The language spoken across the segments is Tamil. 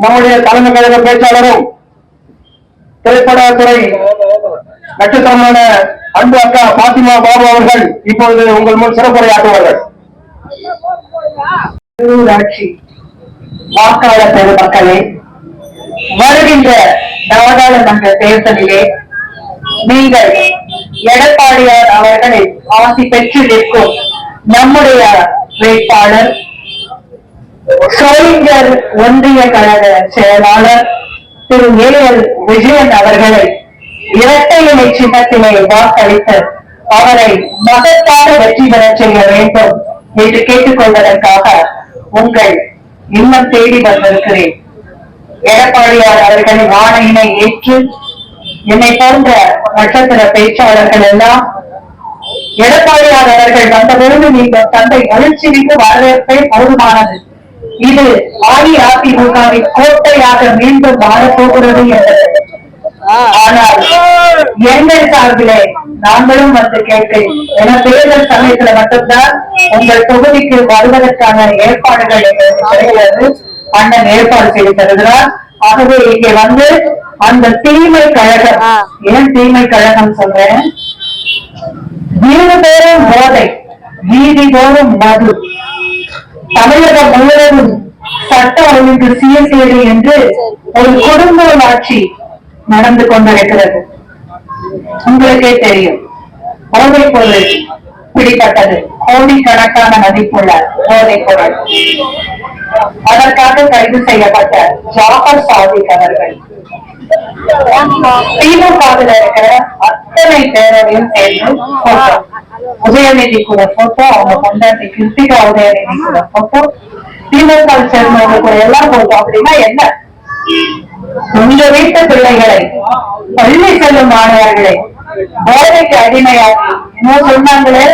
நம்முடைய தலைமை கழக பேச்சாளரும் திரைப்படத்துறை நட்சத்திரமான அன்பு அக்கா பாத்திமா பாபு அவர்கள் இப்பொழுது உங்கள் முன் சிறப்புரையாற்றுவார்கள். வாக்காளர் பெருமக்களே வருகின்ற நாடாளுமன்ற தேர்தலிலே நீங்கள் எடப்பாடியார் அவர்களை ஆசி பெற்று நிற்கும் நம்முடைய வேட்பாளர் சோளிங்கர் ஒன்றிய கழக செயலாளர் திரு ஏஎல் விஜயன் அவர்களை இரட்டை இலை சின்னத்திலே வாக்களித்து அவரை மகத்தான வெற்றி பெற செய்ய வேண்டும் என்று கேட்டுக்கொள்வதற்காக உங்கள் இன்னும் தேடி வந்திருக்கிறேன். எடப்பாடியார் அவர்களின் ஆணையினை ஏற்று என்னை போன்ற நட்சத்திர பேச்சாளர்கள் எல்லாம் எடப்பாடியார் அவர்கள் வந்தபோது நீங்கள் தந்தை மகிழ்ச்சி மிக்க வரவேற்பை போதுமானது இது அஇஅதிமுகவின் கோட்டையாக மீண்டும் மாறப்போகிறது என்பது. ஆனால் எங்கள் சார்பிலே நாங்களும் வந்து கேட்கிறேன் என தேர்தல் சமயத்துல மட்டும்தான் உங்கள் தொகுதிக்கு வருவதற்கான ஏற்பாடுகள் எங்களுக்கு அண்ணன் ஏற்பாடு செய்து தருகிறார். ஆகவே இங்கே வந்து அந்த தீமை கழகம் ஏன் தீமை கழகம் சொல்றேன்? வீடு தோறும் போதை வீதி தோறும் மது. தமிழகம் முழுவதும் சட்ட ஒழுங்கு சீர்கேடு என்று ஒரு குடும்ப ஆட்சி நடந்து கொண்டிருக்கிறது. உங்களுக்கே தெரியும். போதைப் பொருள் பிடிப்பட்டது. கோடிக்கணக்கான மதிப்புள்ள போதைப் பொருள் அதற்காக கைது செய்யப்பட்ட ஜாஃபர் சாதிக் அவர்கள். திமுகவில் இருக்கிற அத்தனை பேரையும் சேர்ந்து போட்டோ உதயநிதி கூட போட்டோ அவங்க பொண்டாட்டி கிருத்திகா உதயநிதி கூட போட்டோ திமுக சேர்ந்தவங்க கூட எல்லாம் போட்டோ அப்படின்னா என்ன உங்க வீட்டு பிள்ளைகளை பள்ளி செல்லும் மாணவர்களை போதைக்கு அடிமையாக்கி என்ன சொன்னாங்களே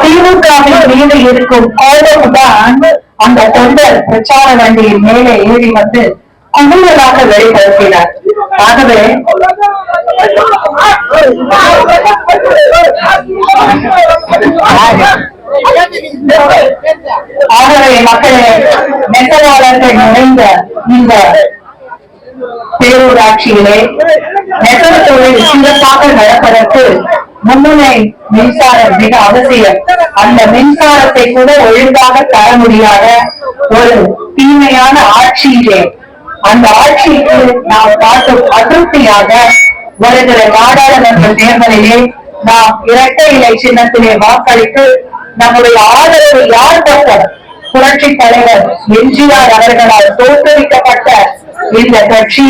திமுகவின் மீது இருக்கும் கோபம்தான் அந்த தொண்டர் பிரச்சார வண்டியின் மேலே ஏறி வந்து குமுதலாக வெளிப்படுத்தினார் ஆகவே நெசவாளர்கள் நிறைந்த இந்த பேரூராட்சியிலே நெசவு தொழில் சிறப்பாக நடப்பதற்கு மும்முனை மின்சாரம் மிக அவசியம். அந்த மின்சாரத்தை கூட ஒழுங்காக தர முடியாத ஒரு தீமையான ஆட்சியிலே. அந்த ஆட்சிக்கு நாம் பார்க்கும் அதிருப்தியாக வருகிற நாடாளுமன்ற தேர்தலிலே நாம் இரட்டை இலை சின்னத்திலே வாக்களித்து நம்முடைய ஆதரவு யார் பக்கம் புரட்சி தலைவர் எம்ஜிஆர் அவர்களால் தோற்றுவிக்கப்பட்ட இந்த கட்சி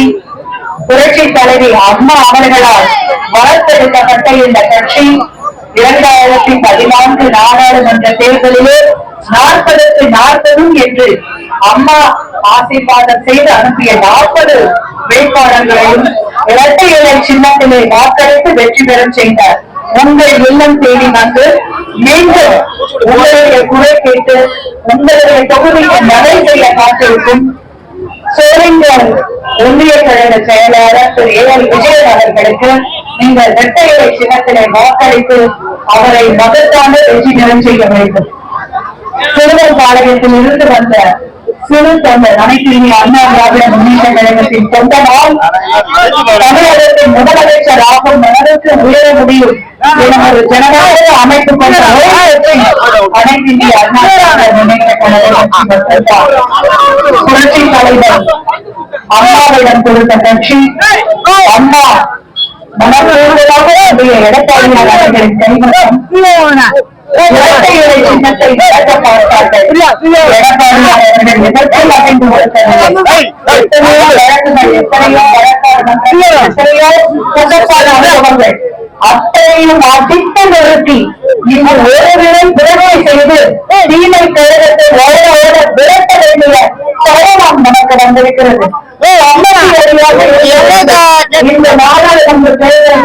புரட்சி தலைவி அம்மா அவர்களால் வளர்த்தெடுக்கப்பட்ட இந்த கட்சி இரண்டாயிரத்தி பதினான்கு நாடாளுமன்ற தேர்தலிலே நாற்பதுக்கு நாற்பதும் என்று அம்மா ஆசீர்வாதம் செய்து அனுப்பிய நாற்பது வேட்பாளர்களையும் இரட்டை இலை சின்னத்திலே வாக்களித்து வெற்றி பெறும் செய்தார் உங்கள் இல்லம் தேடி வந்து மீண்டும் உங்களுடைய குறை கேட்டு உங்களுடைய தொகுதியை நடை செய்ய காத்திருக்கும் சோழிங்கர் ஒன்றிய கழக செயலாளர் திரு ஏ எல் விஜயன் அவர்களுக்கு நீங்கள் வெட்டையரை சின்னத்திலே வாக்களித்து அவரை மகத்தான வெற்றி நிறம் செய்ய வேண்டும். சிறுவர் பாளையத்தில் இருந்து வந்த சிறு அனைத்து அண்ணா திராவிட முன்னேற்ற கழகத்தின் தொண்டனால் தமிழகத்தின் முதலமைச்சர் ஆகும் அளவுக்கு உயர முடியும் ஒரு ஜனநாயக அமைப்பு கொண்ட அனைத்து இந்திய அண்ணா திராவிட முன்னேற்ற புரட்சி தலைவர் அம்மாவிடம் கொடுத்த கட்சி அம்மா மனப்பூர்வமாக எடப்பாடி எடப்பாடியார் அவர்களின் கைவசம். விளக்க அத்தனையும் அடித்து நிறுத்தி இங்கு ஒரு விலை விரைவை செய்து தீமை கழகத்தை ஓட ஓட விரட்ட வேண்டிய தருணம் நமக்கு வந்திருக்கிறது இந்த நாடாளுமன்ற தேர்தல்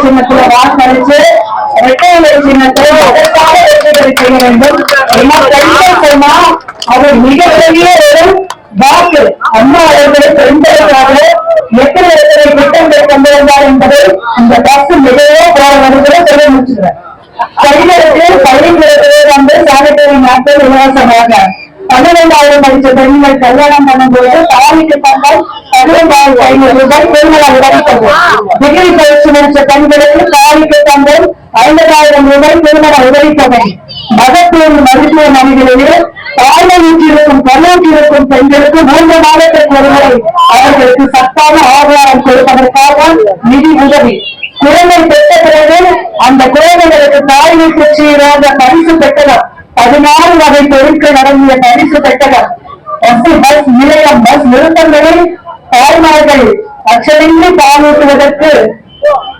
சின்னத்துல வாக்களிச்சு ரெட்டை சின்னத்தை அதற்காக வெற்றி பெற செய்ய வேண்டும் சொன்னா அவர் மிகப்பெரிய ஒரு வாக்கு அம்மா அவர்கள் பெண்களுக்காக எத்தனை எத்தனை திட்டங்களை கொண்டு வந்தார் என்பதை இந்த பஸ் மிகவும் போற சொல்ல முடிச்சுக்கிறேன் பெண்களுக்கு பள்ளிகளுக்கு வந்து சானிட்டரி நாட்கள் இலவசமாக பன்னிரெண்டாயிரம் படித்த பெண்கள் கல்யாணம் பண்ணும்போது தாலிக்கு தந்தால் பன்னிரெண்டாயிரத்தி ஐநூறு ரூபாய் பெண்கள் உதவித்தது டிகிரி பயிற்சி முடித்த பெண்களுக்கு தாலிக்கு தந்தால் ஐம்பதாயிரம் ரூபாய் திருமண உதவித்தொகை மகப்பேறு மருத்துவமனைகளிலே தாய்மொழிக்கும் கல்லூரிக்கும் பெண்களுக்கு மூன்று மாதத்திற்கு ஒருமுறை அவர்களுக்கு சத்தான ஆதாரம் கொடுப்பதற்காக நிதி உதவி. குழந்தை பெற்ற பிறகு அந்த குழந்தைகளுக்கு தாய் வீட்டு சீராக பரிசு பெற்றனர். பதினாறு வகை பொருட்கள் அடங்கிய பரிசு பெட்டகம் பஸ் பஸ் நிலையம் பஸ் நிறுத்தங்களில் தாய்மார்கள் அச்சமின்றி பாலூட்டுவதற்கு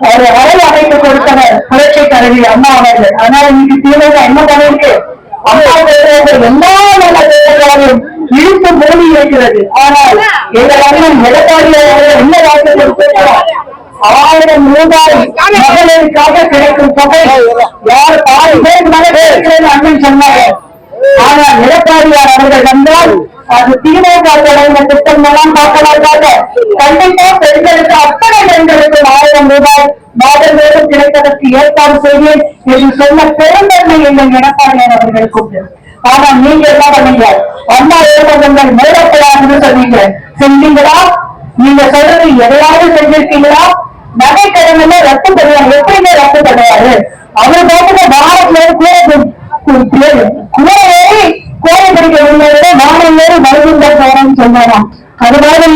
ஒரு அளவு அமைப்பு கொடுத்தவர் புரட்சி கருவி அம்மா அவர்கள். ஆனால் இன்னைக்கு தீவிர என்ன பண்ணிருக்கு அம்மா பேசுறது எல்லா நல்ல இழுத்து மூடி இருக்கிறது. ஆனால் எங்கள் அண்ணன் எடப்பாடி அவர்கள் என்ன வாக்கு கொடுத்திருக்கிறார்? ஆயிரம் ரூபாய் மகளிருக்காக கிடைக்கும் தொகை. யார் பாதி பேருக்கு மேல கிடைக்கிறது அண்ணன் சொன்னாங்க ஆனால் எடப்பாடியார் அவர்கள் வந்தால் அது திமுக தொடர்ந்த திட்டம் எல்லாம் பார்க்கலாக்காக கண்டிப்பா பெண்களுக்கு அத்தனை பெண்களுக்கு ஆயிரம் ரூபாய் மாதந்தோறும் கிடைப்பதற்கு ஏற்பாடு செய்வேன் என்று சொன்ன பெருந்தன்மை எங்கள் எடப்பாடியார் அவர்களுக்கு உண்டு ஆனா நீங்க என்ன பண்ணீங்க? அம்மா ஏற்படுங்கள் மூடப்படாதுன்னு சொன்னீங்க. செஞ்சீங்களா? நீங்க சொல்றது எதையாவது செஞ்சிருக்கீங்களா? நகை கடன்ல ரத்து தருவாங்க. எப்படிங்க ரத்து தருவாரு? அவர் பார்த்துட்டு பாரத்ல கூட கூட ஏறி பிடிக்க உள்ளவரை வானம் ஏறி வருகின்ற போறேன்னு சொன்னாராம் அது மாதிரி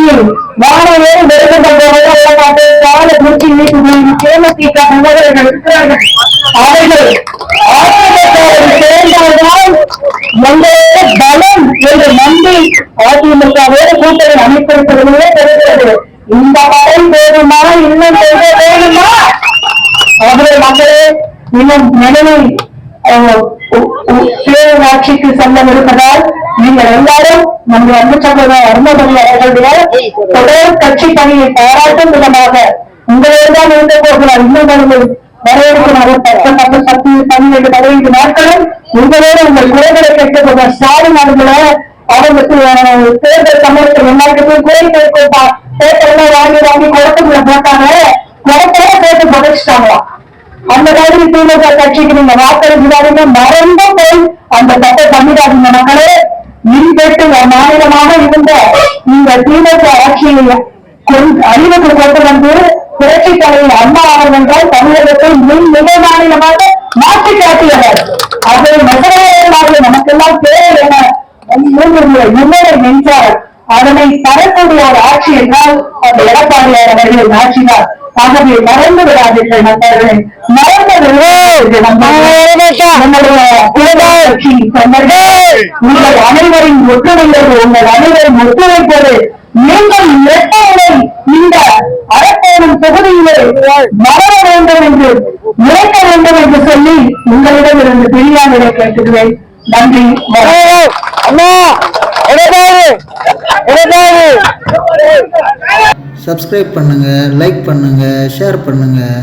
வானம் ஏறி மருந்துங்க போறதை பார்த்து கால பூச்சி நீட்டு தேமுதிக நண்பர்கள் இருக்கிறார்கள். அவர்கள் ஆசிரியர்கள் சேர்ந்தால்தான் எங்களுக்கு பலம் என்று நம்பி அதிமுகவோடு கூட்டணி அமைத்திருக்கிறதுலே தெரிகிறது. இன்னும் நினைவில் பேரூராட்சிக்கு செல்ல இருப்பதால் நீங்கள் எல்லாரும் நம்முடைய அன்பு சகோதரர் அவர்களுடைய தொடர் கட்சி பணியை பாராட்டும் விதமாக உங்களோடு இருந்த போகிறார். இன்னும் அவர்கள் வரவேற்கிறார் பத்து பத்து பத்து பன்னிரண்டு பதினைந்து நாட்களும் உங்களோடு உங்கள் குறைகளை கேட்க ஸ்டாலின் அவர்களை அவங்களுக்கு தேர்தல் சமயத்தில் எல்லாருக்கும் குறை கேட்கும் வாங்கி வாங்கி குளத்துக்குள்ள போட்டாங்க குளத்தோட சேர்த்து புதைச்சிட்டாங்களாம் அந்த மாதிரி திமுக கட்சிக்கு நீங்க வாக்களிக்கிறாருங்க மறந்து போய் அந்த சட்ட தமிழாதிங்க மக்களே. இன்பெட்டு மாநிலமாக இருந்த இந்த திமுக ஆட்சியை அறிவுக்கு கொண்டு வந்து புரட்சி தலைவர் அம்மா அவர்கள் தமிழகத்தை மின் மிக மாநிலமாக மாற்றி காட்டியவர். அதை மசனாக நமக்கெல்லாம் தேவை என முன்னேற மின்சாரம் அதனை தரக்கூடிய ஒரு ஆட்சி என்றால் அந்த எடப்பாடியார் அவர்களின் ஆட்சிதான். ஆகவே மறந்து விடாதீர்கள் நண்பர்களே மறந்து விடாதீர்கள் உங்கள் அனைவரின் ஒத்துழைப்பது உங்கள் அனைவரின் ஒத்துழைப்பது நீங்கள் இரட்டைகளை இந்த அரக்கோணம் தொகுதியிலே வளர வேண்டும் என்று நினைக்க வேண்டும் என்று சொல்லி உங்களிடம் இருந்து பிரியாவிடை கேட்டுக்கிறேன். நன்றி. அண்ணா சப்ஸ்கிரைப் பண்ணுங்கள் லைக் பண்ணுங்கள் ஷேர் பண்ணுங்கள்